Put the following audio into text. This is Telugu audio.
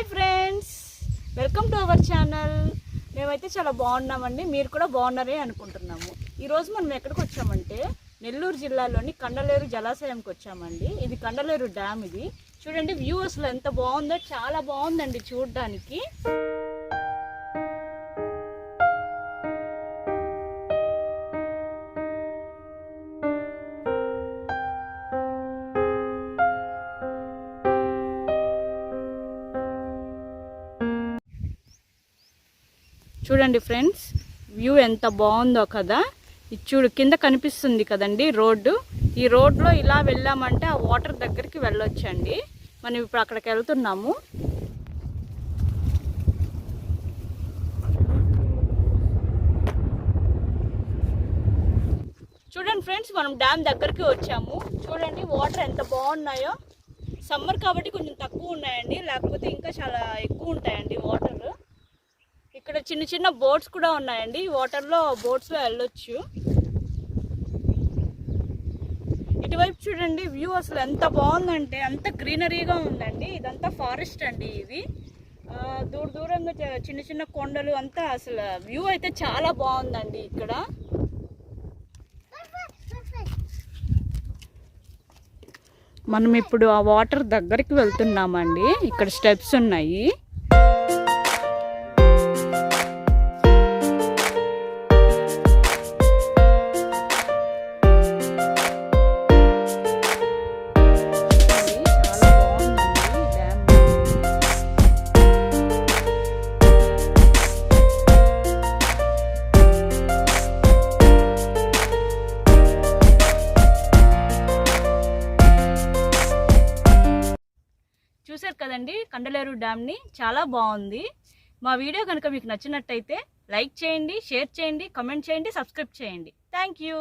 Hi friends. Welcome to our channel. మేమైతే చాలా బాగున్నామండి. మీరు కూడా బాగున్నారే అనుకుంటున్నాము. ఈరోజు మనం ఎక్కడికి వచ్చామంటే నెల్లూరు జిల్లాలోని కండలేరు జలాశయంకి వచ్చామండి. ఇది కండలేరు డ్యామ్ ఇది. చూడండి వ్యూ అసలు ఎంత బాగుందో చాలా బాగుందండి చూడడానికి. చూడండి ఫ్రెండ్స్ వ్యూ ఎంత బాగుందో కదా. ఇది చూడు కింద కనిపిస్తుంది కదండి రోడ్డు. ఈ రోడ్లో ఇలా వెళ్ళామంటే ఆ వాటర్ దగ్గరికి వెళ్ళొచ్చండి. మనం ఇప్పుడు అక్కడికి వెళ్తున్నాము. చూడండి ఫ్రెండ్స్ మనం డ్యామ్ దగ్గరికి వచ్చాము. చూడండి వాటర్ ఎంత బాగున్నాయో. సమ్మర్ కాబట్టి కొంచెం తక్కువ ఉన్నాయండి. లేకపోతే ఇంకా చాలా ఎక్కువ ఉంటాయండి వాటర్. ఇక్కడ చిన్న చిన్న బోట్స్ కూడా ఉన్నాయండి. ఈ వాటర్లో బోట్స్లో వెళ్ళొచ్చు. ఇటువైపు చూడండి వ్యూ అసలు ఎంత బాగుందంటే అంత గ్రీనరీగా ఉందండి. ఇదంతా ఫారెస్ట్ అండి ఇది. దూర దూరంగా చిన్న చిన్న కొండలు అంతా అసలు వ్యూ అయితే చాలా బాగుందండి ఇక్కడ. మనం ఇప్పుడు ఆ వాటర్ దగ్గరికి వెళ్తున్నామండి. ఇక్కడ స్టెప్స్ ఉన్నాయి. చూశారు కదండి కండలేరు డ్యామ్ని? చాలా బాగుంది. మా వీడియో కనుక మీకు నచ్చినట్టయితే లైక్ చేయండి షేర్ చేయండి కమెంట్ చేయండి సబ్స్క్రైబ్ చేయండి. Thank you.